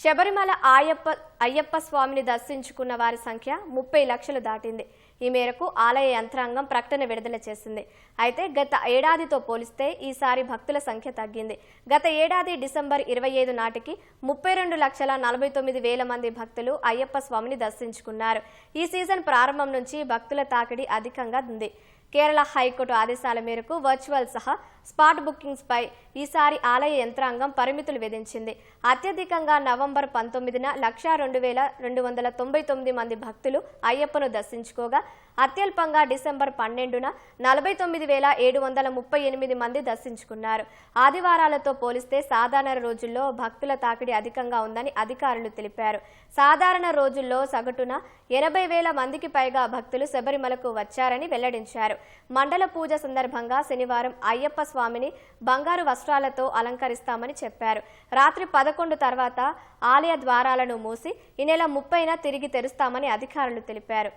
శబరిమల ఆయప్ప అయ్యప్ప స్వామిని దర్శించుకున్న వారి సంఖ్య ముప్పై లక్షలు దాటింది. ఈ మేరకు ఆలయ యంత్రాంగం ప్రకటన విడుదల చేసింది. అయితే గత ఏడాదితో పోలిస్తే ఈసారి భక్తుల సంఖ్య తగ్గింది. గత ఏడాది డిసెంబర్ ఇరవై ఐదు నాటికి ముప్పై రెండు లక్షల నలభై తొమ్మిది వేల మంది భక్తులు అయ్యప్ప స్వామిని దర్శించుకున్నారు. ఈ సీజన్ ప్రారంభం నుంచి భక్తుల తాకిడి అధికంగా ఉంది. కేరళ హైకోర్టు ఆదేశాల మేరకు వర్చువల్ సహా స్పాట్ బుకింగ్స్ పై ఈసారి ఆలయ యంత్రాంగం పరిమితులు విధించింది. అత్యధికంగా నవంబర్ పంతొమ్మిదిన లక్షా రెండు వేల రెండు వందల తొంభై తొమ్మిది మంది భక్తులు అయ్యప్పను దర్శించుకోగా అత్యల్పంగా డిసెంబర్ పన్నెండున నలభై తొమ్మిది వేల ఏడు వందల ముప్పై ఎనిమిది మంది దర్శించుకున్నారు. ఆదివారాలతో పోలిస్తే సాధారణ రోజుల్లో భక్తుల తాకిడి అధికంగా ఉందని అధికారులు తెలిపారు. సాధారణ రోజుల్లో సగటున ఎనభై వేల మందికి పైగా భక్తులు శబరిమలకు వచ్చారని వెల్లడించారు. మండల పూజ సందర్భంగా శనివారం అయ్యప్ప స్వామిని బంగారు వస్త్రాలతో అలంకరిస్తామని చెప్పారు. రాత్రి పదకొండు తర్వాత ఆలయ ద్వారాలను మూసి ఈ నెల ముప్పైన తిరిగి తెరుస్తామని అధికారులు తెలిపారు.